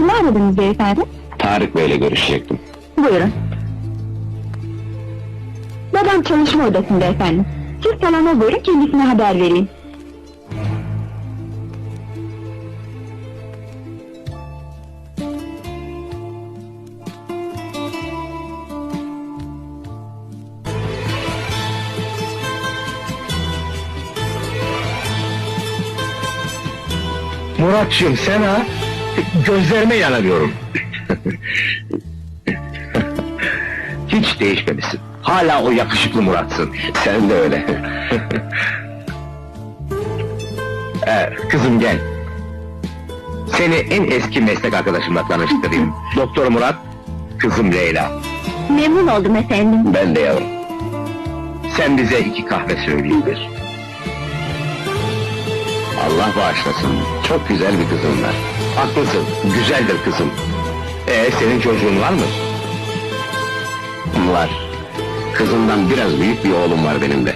Kimi aradınız beyefendi? Tarık Bey'le görüşecektim. Buyurun. Babam çalışma odasında efendim. Siz salona buyurun kendisine haber vereyim. Muratçım sen ha? Gözlerime yanılıyorum. Hiç değişmemişsin. Hala o yakışıklı Murat'sın. Sen de öyle. ee, kızım gel. Seni en eski meslek arkadaşımla tanıştırayım. Doktor Murat, kızım Leyla. Memnun oldum efendim. Ben de yavrum. Sen bize iki kahve söyleyiver. Allah bağışlasın. Çok güzel bir kızın var. Haklısın. Güzeldir kızım. Ee senin çocuğun var mı? Var. Kızımdan biraz büyük bir oğlum var benim de.